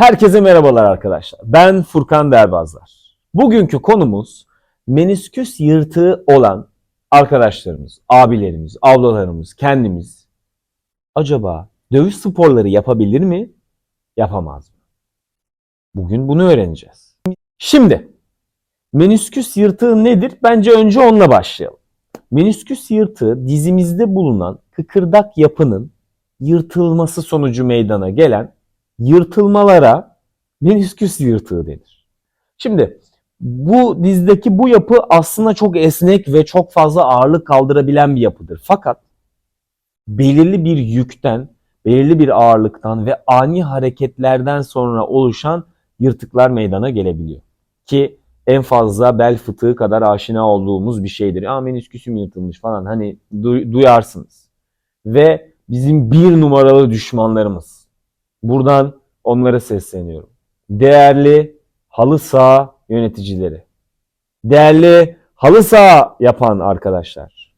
Herkese merhabalar arkadaşlar. Ben Furkan Derbazlar. Bugünkü konumuz menisküs yırtığı olan arkadaşlarımız, abilerimiz, ablalarımız, kendimiz acaba dövüş sporları yapabilir mi, yapamaz mı? Bugün bunu öğreneceğiz. Şimdi menisküs yırtığı nedir? Bence önce onunla başlayalım. Menisküs yırtığı dizimizde bulunan kıkırdak yapının yırtılması sonucu meydana gelen yırtılmalara menisküs yırtığı denir. Şimdi bu dizdeki bu yapı aslında çok esnek ve çok fazla ağırlık kaldırabilen bir yapıdır. Fakat belirli bir yükten, belirli bir ağırlıktan ve ani hareketlerden sonra oluşan yırtıklar meydana gelebiliyor. Ki en fazla bel fıtığı kadar aşina olduğumuz bir şeydir. Aa menisküsüm yırtılmış falan hani du- duyarsınız. Ve bizim bir numaralı düşmanlarımız. Buradan onlara sesleniyorum. Değerli halı saha yöneticileri. Değerli halı saha yapan arkadaşlar.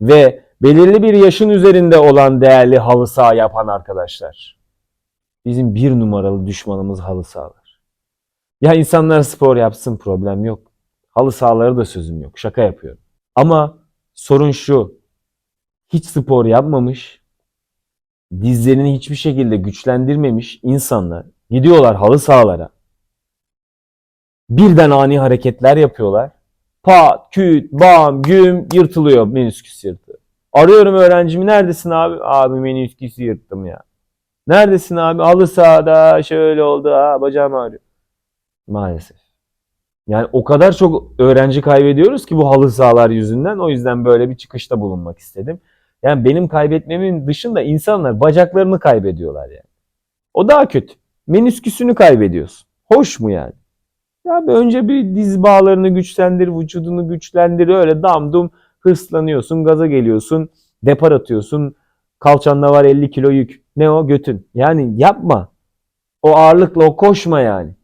Ve belirli bir yaşın üzerinde olan değerli halı saha yapan arkadaşlar. Bizim bir numaralı düşmanımız halı sahalar. Ya insanlar spor yapsın problem yok. Halı sahaları da sözüm yok. Şaka yapıyorum. Ama sorun şu. Hiç spor yapmamış, dizlerini hiçbir şekilde güçlendirmemiş insanlar gidiyorlar halı sahalara. Birden ani hareketler yapıyorlar. Pat, küt, bam, güm yırtılıyor menisküs yırtığı. Arıyorum öğrencimi neredesin abi? Abi menisküsü yırttım ya. Neredesin abi? Halı sahada şöyle oldu. Ha, bacağım ağrıyor. Maalesef. Yani o kadar çok öğrenci kaybediyoruz ki bu halı sahalar yüzünden. O yüzden böyle bir çıkışta bulunmak istedim. Yani benim kaybetmemin dışında insanlar bacaklarını kaybediyorlar yani. O daha kötü. Menisküsünü kaybediyorsun. Hoş mu yani? Ya bir önce bir diz bağlarını güçlendir, vücudunu güçlendir. Öyle damdum hırslanıyorsun, gaza geliyorsun, depar atıyorsun. Kalçanda var 50 kilo yük. Ne o? Götün. Yani yapma. O ağırlıkla o koşma yani.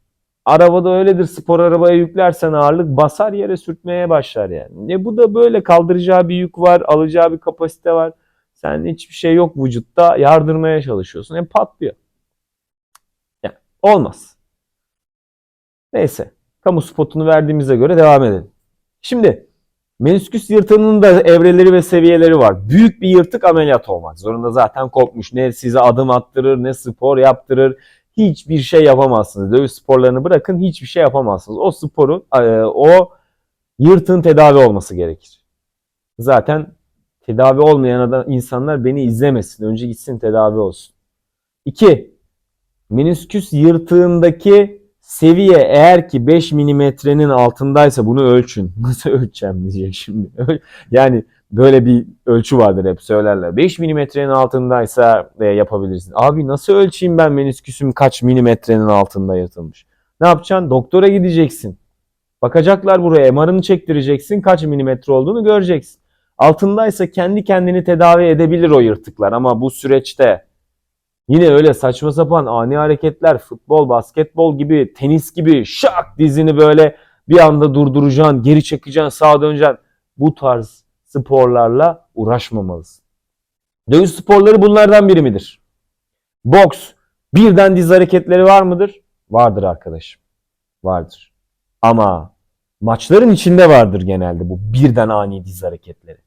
Arabada öyledir. Spor arabaya yüklersen ağırlık basar yere sürtmeye başlar yani. E bu da böyle kaldıracağı bir yük var, alacağı bir kapasite var. Sen hiçbir şey yok vücutta yardırmaya çalışıyorsun. E patlıyor. Yani olmaz. Neyse. Kamu spotunu verdiğimize göre devam edelim. Şimdi menisküs yırtığının da evreleri ve seviyeleri var. Büyük bir yırtık ameliyat olmak zorunda zaten kopmuş. Ne size adım attırır ne spor yaptırır hiçbir şey yapamazsınız. Dövüş sporlarını bırakın hiçbir şey yapamazsınız. O sporun, e, o yırtığın tedavi olması gerekir. Zaten tedavi olmayan adam, insanlar beni izlemesin. Önce gitsin tedavi olsun. 2. Menisküs yırtığındaki seviye eğer ki 5 milimetrenin altındaysa bunu ölçün. Nasıl ölçeceğim diyecek şimdi. yani böyle bir ölçü vardır hep söylerler. 5 milimetrenin altındaysa e, yapabilirsin. Abi nasıl ölçeyim ben menisküsüm kaç milimetrenin altında yırtılmış? Ne yapacaksın? Doktora gideceksin. Bakacaklar buraya MR'ını çektireceksin. Kaç milimetre olduğunu göreceksin. Altındaysa kendi kendini tedavi edebilir o yırtıklar ama bu süreçte yine öyle saçma sapan ani hareketler futbol, basketbol gibi, tenis gibi şak dizini böyle bir anda durduracaksın, geri çekeceksin, sağa döneceksin. Bu tarz sporlarla uğraşmamalısın. Dövüş sporları bunlardan biri midir? Boks, birden diz hareketleri var mıdır? Vardır arkadaşım. Vardır. Ama maçların içinde vardır genelde bu birden ani diz hareketleri.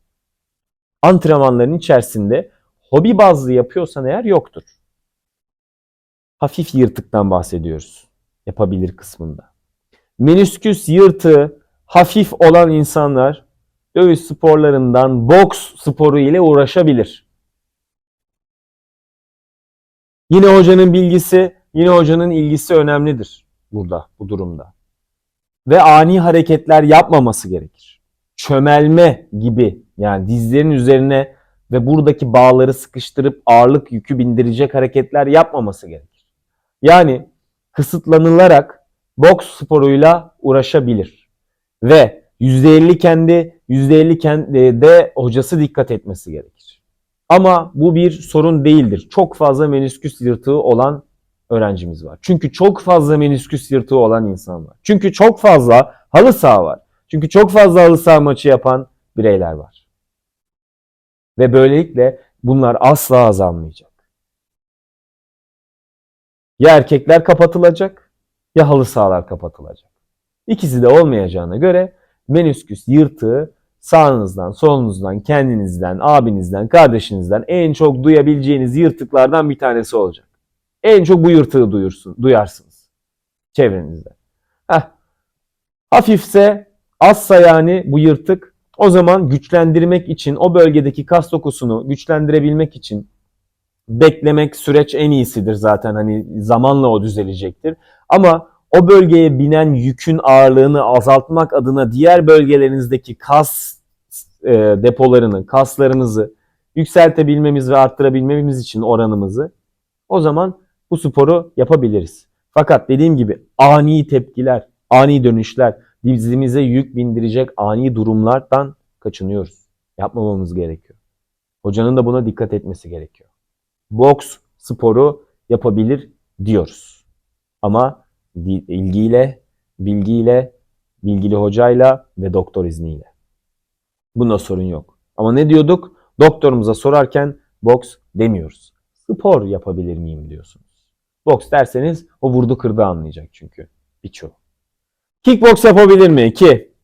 Antrenmanların içerisinde hobi bazlı yapıyorsan eğer yoktur. Hafif yırtıktan bahsediyoruz. Yapabilir kısmında. Menisküs yırtığı hafif olan insanlar dövüş sporlarından boks sporu ile uğraşabilir. Yine hocanın bilgisi, yine hocanın ilgisi önemlidir burada, bu durumda. Ve ani hareketler yapmaması gerekir. Çömelme gibi yani dizlerin üzerine ve buradaki bağları sıkıştırıp ağırlık yükü bindirecek hareketler yapmaması gerekir. Yani kısıtlanılarak boks sporuyla uğraşabilir. Ve %50 kendi, %50 kendi de hocası dikkat etmesi gerekir. Ama bu bir sorun değildir. Çok fazla menisküs yırtığı olan öğrencimiz var. Çünkü çok fazla menisküs yırtığı olan insan var. Çünkü çok fazla halı saha var. Çünkü çok fazla halı saha maçı yapan bireyler var. Ve böylelikle bunlar asla azalmayacak. Ya erkekler kapatılacak ya halı sahalar kapatılacak. İkisi de olmayacağına göre menüsküs yırtığı sağınızdan, solunuzdan, kendinizden, abinizden, kardeşinizden en çok duyabileceğiniz yırtıklardan bir tanesi olacak. En çok bu yırtığı duyursun, duyarsınız çevrenizde. Heh. Hafifse, azsa yani bu yırtık o zaman güçlendirmek için o bölgedeki kas dokusunu güçlendirebilmek için beklemek süreç en iyisidir zaten hani zamanla o düzelecektir. Ama o bölgeye binen yükün ağırlığını azaltmak adına diğer bölgelerinizdeki kas e, depolarını, kaslarınızı yükseltebilmemiz ve arttırabilmemiz için oranımızı o zaman bu sporu yapabiliriz. Fakat dediğim gibi ani tepkiler, ani dönüşler, dizimize yük bindirecek ani durumlardan kaçınıyoruz. Yapmamamız gerekiyor. Hocanın da buna dikkat etmesi gerekiyor. Boks sporu yapabilir diyoruz. Ama ilgiyle, bilgiyle, bilgili hocayla ve doktor izniyle. Bunda sorun yok. Ama ne diyorduk? Doktorumuza sorarken boks demiyoruz. Spor yapabilir miyim diyorsunuz. Boks derseniz o vurdu kırdı anlayacak çünkü birçoğu. Kickbox yapabilir mi? 2.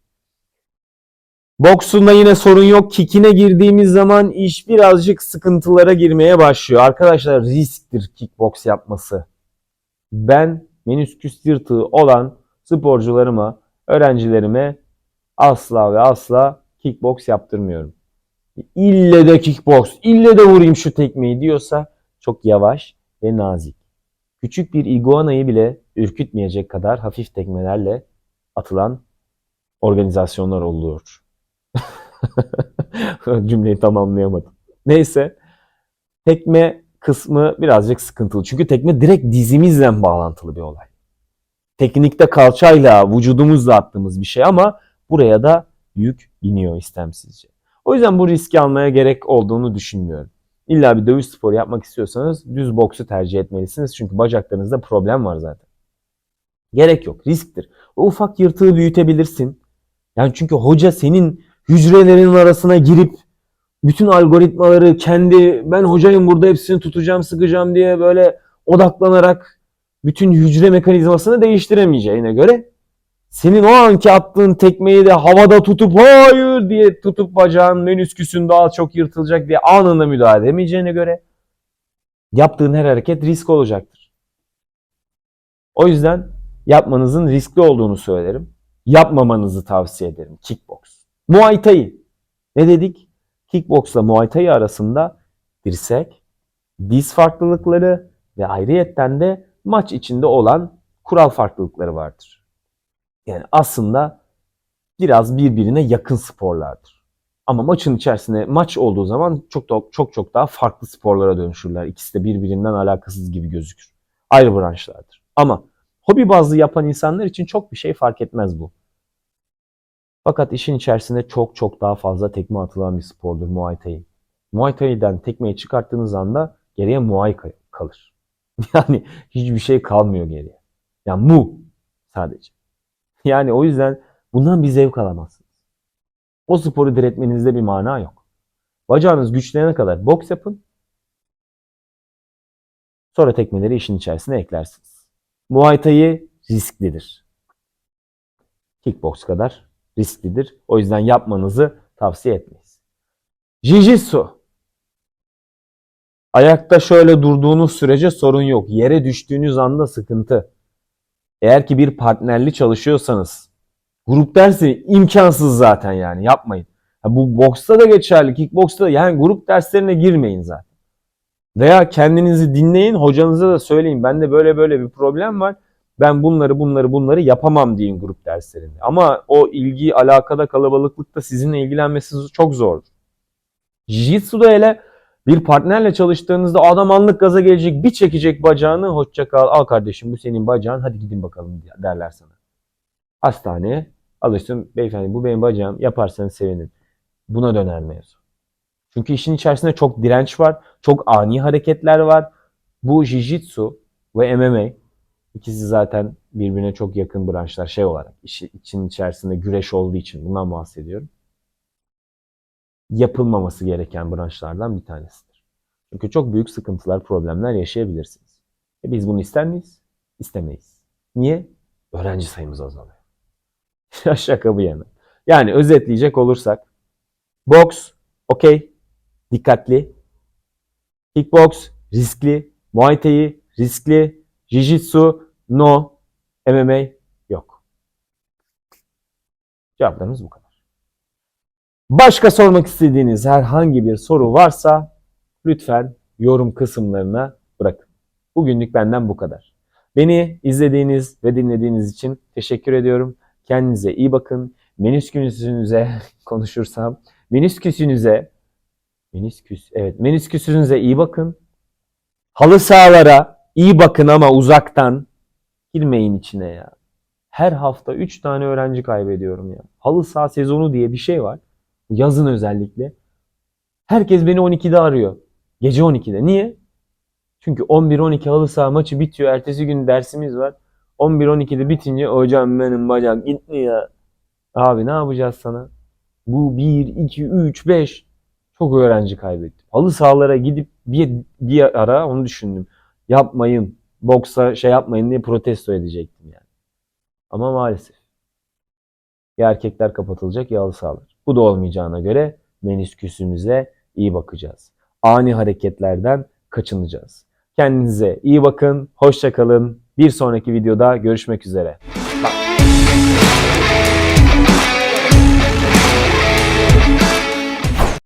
Boksunda yine sorun yok. Kick'ine girdiğimiz zaman iş birazcık sıkıntılara girmeye başlıyor. Arkadaşlar risktir kickbox yapması. Ben menisküs yırtığı olan sporcularıma, öğrencilerime asla ve asla kickbox yaptırmıyorum. İlle de kickbox, ille de vurayım şu tekmeyi diyorsa çok yavaş ve nazik. Küçük bir iguanayı bile ürkütmeyecek kadar hafif tekmelerle atılan organizasyonlar oluyor. Cümleyi tamamlayamadım. Neyse. Tekme kısmı birazcık sıkıntılı. Çünkü tekme direkt dizimizle bağlantılı bir olay. Teknikte kalçayla, vücudumuzla attığımız bir şey ama buraya da yük biniyor istemsizce. O yüzden bu riski almaya gerek olduğunu düşünmüyorum. İlla bir dövüş sporu yapmak istiyorsanız düz boksu tercih etmelisiniz. Çünkü bacaklarınızda problem var zaten. Gerek yok. Risktir. O ufak yırtığı büyütebilirsin. Yani çünkü hoca senin hücrelerin arasına girip bütün algoritmaları kendi ben hocayım burada hepsini tutacağım sıkacağım diye böyle odaklanarak bütün hücre mekanizmasını değiştiremeyeceğine göre senin o anki attığın tekmeyi de havada tutup hayır diye tutup bacağın menüsküsün daha çok yırtılacak diye anında müdahale edemeyeceğine göre yaptığın her hareket risk olacaktır. O yüzden yapmanızın riskli olduğunu söylerim. Yapmamanızı tavsiye ederim kickbox. Muay Thai. Ne dedik? Kickboxla Muay Thai arasında dirsek, diz farklılıkları ve ayrıyetten de maç içinde olan kural farklılıkları vardır. Yani aslında biraz birbirine yakın sporlardır. Ama maçın içerisinde maç olduğu zaman çok çok çok çok daha farklı sporlara dönüşürler. İkisi de birbirinden alakasız gibi gözükür. Ayrı branşlardır. Ama hobi bazlı yapan insanlar için çok bir şey fark etmez bu. Fakat işin içerisinde çok çok daha fazla tekme atılan bir spordur Muay Thai. Muay Thai'den tekmeyi çıkarttığınız anda geriye Muay kalır. Yani hiçbir şey kalmıyor geriye. Yani mu sadece. Yani o yüzden bundan bir zevk alamazsınız. O sporu diretmenizde bir mana yok. Bacağınız güçlenene kadar boks yapın. Sonra tekmeleri işin içerisine eklersiniz. Muay Thai risklidir. Kickbox kadar risklidir. O yüzden yapmanızı tavsiye etmeyiz. Jiu-Jitsu. Ayakta şöyle durduğunuz sürece sorun yok. Yere düştüğünüz anda sıkıntı. Eğer ki bir partnerli çalışıyorsanız grup dersi imkansız zaten yani yapmayın. Ha, bu boksta da geçerli, kickboksta da yani grup derslerine girmeyin zaten. Veya kendinizi dinleyin, hocanıza da söyleyin. Bende böyle böyle bir problem var ben bunları bunları bunları yapamam deyin grup derslerinde. Ama o ilgi, alakada, kalabalıklıkta sizinle ilgilenmesi çok zor. Jiu-Jitsu'da hele bir partnerle çalıştığınızda adam anlık gaza gelecek, bir çekecek bacağını, hoşça kal, al kardeşim bu senin bacağın, hadi gidin bakalım derler sana. Hastaneye alıştım, beyefendi bu benim bacağım, yaparsanız sevinirim. Buna döner mevzu. Çünkü işin içerisinde çok direnç var, çok ani hareketler var. Bu Jiu-Jitsu ve MMA İkisi zaten birbirine çok yakın branşlar şey olarak işi, için içerisinde güreş olduğu için bundan bahsediyorum. Yapılmaması gereken branşlardan bir tanesidir. Çünkü çok büyük sıkıntılar, problemler yaşayabilirsiniz. E biz bunu ister miyiz? İstemeyiz. Niye? Öğrenci sayımız azalıyor. Şaka bu yana. Yani özetleyecek olursak boks okey dikkatli. Kickbox riskli. Muay Thai riskli. Jiu-Jitsu no. MMA yok. Cevaplarımız bu kadar. Başka sormak istediğiniz herhangi bir soru varsa lütfen yorum kısımlarına bırakın. Bugünlük benden bu kadar. Beni izlediğiniz ve dinlediğiniz için teşekkür ediyorum. Kendinize iyi bakın. Menisküsünüze konuşursam, menisküsünüze, menisküs, evet menisküsünüze iyi bakın. Halı sahalara iyi bakın ama uzaktan girmeyin içine ya. Her hafta 3 tane öğrenci kaybediyorum ya. Halı saha sezonu diye bir şey var. Yazın özellikle. Herkes beni 12'de arıyor. Gece 12'de. Niye? Çünkü 11-12 halı saha maçı bitiyor. Ertesi gün dersimiz var. 11-12'de bitince hocam benim bacak gitmiyor. Abi ne yapacağız sana? Bu 1, 2, 3, 5 çok öğrenci kaybettim. Halı sahalara gidip bir, bir ara onu düşündüm. Yapmayın. Boksa şey yapmayın diye protesto edecektim yani. Ama maalesef. Ya erkekler kapatılacak ya halı. Bu da olmayacağına göre menisküsümüze iyi bakacağız. Ani hareketlerden kaçınacağız. Kendinize iyi bakın. Hoşça kalın. Bir sonraki videoda görüşmek üzere.